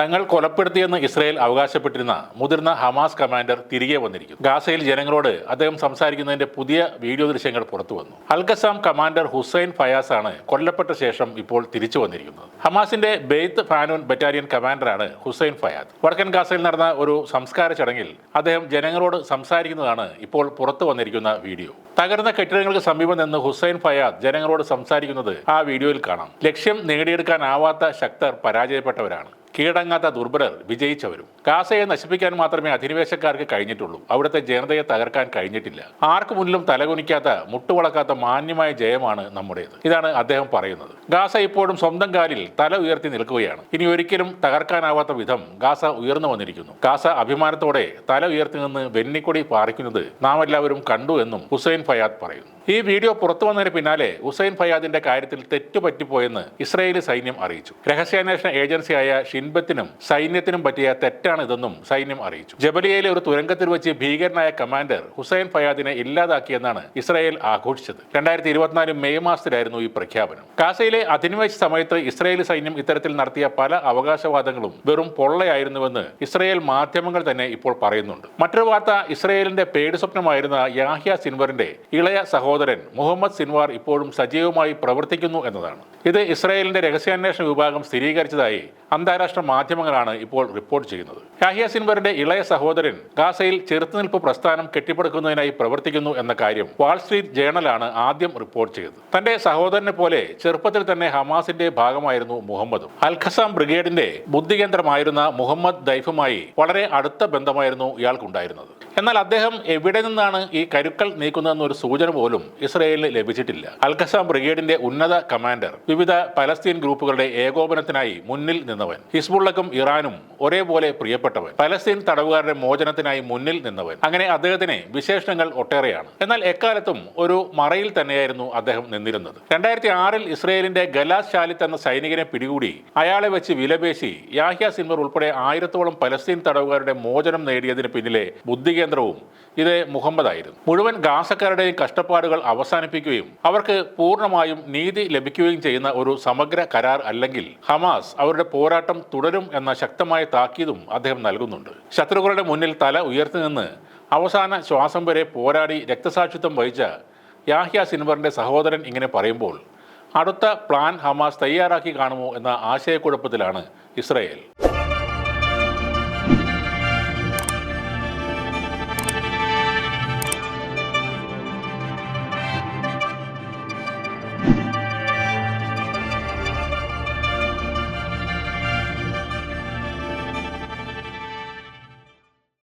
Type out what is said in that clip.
തങ്ങൾ കൊലപ്പെടുത്തിയെന്ന് Israel അവകാശപ്പെട്ടിരുന്ന മുതിർന്ന Hamas commander തിരികെ വന്നിരിക്കുന്നു. ഗാസയിൽ ജനങ്ങളോട് അദ്ദേഹം സംസാരിക്കുന്നതിന്റെ പുതിയ വീഡിയോ ദൃശ്യങ്ങൾ പുറത്തു വന്നു. അൽഖസാം കമാൻഡർ ഹുസൈൻ ഫയാസ് ആണ് കൊല്ലപ്പെട്ട ശേഷം ഇപ്പോൾ തിരിച്ചു വന്നിരിക്കുന്നത്. ഹമാസിന്റെ ബെയ്ത്ത് ഫാനൂൻ ബറ്റാലിയൻ കമാൻഡറാണ് ഹുസൈൻ ഫയാദ്. വടക്കൻ ഗാസയിൽ നടന്ന ഒരു സംസ്കാര ചടങ്ങിൽ അദ്ദേഹം ജനങ്ങളോട് സംസാരിക്കുന്നതാണ് ഇപ്പോൾ പുറത്തു വന്നിരിക്കുന്ന വീഡിയോ. തകർന്ന കെട്ടിടങ്ങൾക്ക് സമീപം നിന്ന് ഹുസൈൻ ഫയാദ് ജനങ്ങളോട് സംസാരിക്കുന്നത് ആ വീഡിയോയിൽ കാണാം. ലക്ഷ്യം നേടിയെടുക്കാനാവാത്ത ശക്തർ പരാജയപ്പെട്ടവരാണ്. കീഴടങ്ങാത്ത ദുർബലർ വിജയിച്ചവരും. ഗാസയെ നശിപ്പിക്കാൻ മാത്രമേ അധിനിവേശക്കാർക്ക് കഴിഞ്ഞിട്ടുള്ളൂ. അവിടുത്തെ ജനതയെ തകർക്കാൻ കഴിഞ്ഞിട്ടില്ല. ആർക്കു മുന്നിലും തലകുനിക്കാത്ത മുട്ടുവളക്കാത്ത മാന്യമായ ജയമാണ് നമ്മുടേത്. ഇതാണ് അദ്ദേഹം പറയുന്നത്. ഗാസ ഇപ്പോഴും സ്വന്തം കാലിൽ തല ഉയർത്തി നിൽക്കുകയാണ്. ഇനി ഒരിക്കലും തകർക്കാനാവാത്ത വിധം ഗാസ ഉയർന്നു വന്നിരിക്കുന്നു. ഗാസ അഭിമാനത്തോടെ തല ഉയർത്തി നിന്ന് വെന്നിക്കൊടി പാറിക്കുന്നത് നാം എല്ലാവരും കണ്ടു എന്നും ഹുസൈൻ ഫയാദ് പറയുന്നു. ഈ വീഡിയോ പുറത്തു വന്നതിന് പിന്നാലെ ഹുസൈൻ ഫയാദിന്റെ കാര്യത്തിൽ തെറ്റുപറ്റിപ്പോയെന്ന് ഇസ്രായേലി സൈന്യം അറിയിച്ചു. രഹസ്യാന്വേഷണ ഏജൻസിയായ ഷിൻബത്തിനും സൈന്യത്തിനും പറ്റിയ തെറ്റാണിതെന്നും സൈന്യം അറിയിച്ചു. ജബലിയയിലെ ഒരു തുരങ്കത്തിൽ വെച്ച് ഭീകരനായ കമാൻഡർ ഹുസൈൻ ഫയാദിനെ ഇല്ലാതാക്കിയെന്നാണ് ഇസ്രായേൽ ആഘോഷിച്ചത്. രണ്ടായിരത്തി ഇരുപത്തിനാല് മെയ് മാസത്തിലായിരുന്നു ഈ പ്രഖ്യാപനം. ഗാസയിലെ അധിനിവേശ സമയത്ത് ഇസ്രായേൽ സൈന്യം ഇത്തരത്തിൽ നടത്തിയ പല അവകാശവാദങ്ങളും വെറും പൊള്ളയായിരുന്നുവെന്ന് ഇസ്രായേൽ മാധ്യമങ്ങൾ തന്നെ ഇപ്പോൾ പറയുന്നുണ്ട്. മറ്റൊരു വാർത്ത ഇസ്രായേലിന്റെ പേടി സ്വപ്നമായിരുന്ന യാഹ്യ സിൻവറിന്റെ ഇളയ സഹോദരൻ മുഹമ്മദ് സിൻവാർ ഇപ്പോഴും സജീവമായി പ്രവർത്തിക്കുന്നു എന്നതാണ്. ഇത് ഇസ്രായേലിന്റെ രഹസ്യാന്വേഷണ വിഭാഗം സ്ഥിരീകരിച്ചതായി അന്താരാഷ്ട്ര മാധ്യമങ്ങളാണ് ഇപ്പോൾ റിപ്പോർട്ട് ചെയ്യുന്നത്. യാഹിയ സിൻവറിന്റെ ഇളയ സഹോദരൻ ഗാസയിൽ ചെറുത്തുനിൽപ്പ് പ്രസ്ഥാനം കെട്ടിപ്പടുക്കുന്നതിനായി പ്രവർത്തിക്കുന്നു എന്ന കാര്യം വാൾസ്ട്രീറ്റ് ജേണലാണ് ആദ്യം റിപ്പോർട്ട് ചെയ്തത്. തന്റെ സഹോദരനെ പോലെ ചെറുപ്പത്തിൽ തന്നെ ഹമാസിന്റെ ഭാഗമായിരുന്നു മുഹമ്മദും. അൽഖസാം ബ്രിഗേഡിന്റെ ബുദ്ധികേന്ദ്രമായിരുന്ന മുഹമ്മദ് ദൈഫുമായി വളരെ അടുത്ത ബന്ധമായിരുന്നു ഇയാൾക്കുണ്ടായിരുന്നത്. എന്നാൽ അദ്ദേഹം എവിടെ നിന്നാണ് ഈ കരുക്കൾ നീക്കുന്നതെന്നൊരു സൂചന പോലും ഇസ്രയേലിന് ലഭിച്ചിട്ടില്ല. അൽഖസാം ബ്രിഗേഡിന്റെ ഉന്നത കമാൻഡർ വിവിധ പലസ്തീൻ ഗ്രൂപ്പുകളുടെ ഏകോപനത്തിനായി മുന്നിൽ നിന്നവൻ ഹിസ്ബുള്ളക്കും ഇറാനും ഒരേപോലെ പ്രിയപ്പെട്ടവൻ പലസ്തീൻ തടവുകാരുടെ മോചനത്തിനായി മുന്നിൽ നിന്നവൻ. അങ്ങനെ അദ്ദേഹത്തിന് വിശേഷണങ്ങൾ ഒട്ടേറെയാണ്. എന്നാൽ എക്കാലത്തും ഒരു മറയിൽ തന്നെയായിരുന്നു അദ്ദേഹം നിന്നിരുന്നത്. രണ്ടായിരത്തി ആറിൽ ഇസ്രയേലിന്റെ ഗലാസ് ഷാലിത്ത് എന്ന സൈനികനെ പിടികൂടി അയാളെ വെച്ച് വിലപേശി യാഹ്യ സിൻവർ ഉൾപ്പെടെ ആയിരത്തോളം പലസ്തീൻ തടവുകാരുടെ മോചനം നേടിയതിന് പിന്നിലെ ബുദ്ധികേന്ദ്രവും ഇത് മുഹമ്മദായിരുന്നു. മുഴുവൻ ഗാസക്കാരുടെയും കഷ്ടപ്പാടുകൾ അവസാനിപ്പിക്കുകയും അവർക്ക് പൂർണമായും നീതി ലഭിക്കുകയും ചെയ്യുന്ന ഒരു സമഗ്ര കരാർ അല്ലെങ്കിൽ ഹമാസ് അവരുടെ പോരാട്ടം തുടരും എന്ന ശക്തമായ താക്കീതും അദ്ദേഹം നൽകുന്നുണ്ട്. ശത്രുക്കളുടെ മുന്നിൽ തല ഉയർത്തി നിന്ന് അവസാന ശ്വാസം വരെ പോരാടി രക്തസാക്ഷിത്വം വഹിച്ച യാഹ്യ സിൻവറിന്റെ സഹോദരൻ ഇങ്ങനെ പറയുമ്പോൾ അടുത്ത പ്ലാൻ ഹമാസ് തയ്യാറാക്കി കാണുമോ എന്ന ആശയക്കുഴപ്പത്തിലാണ് ഇസ്രയേൽ.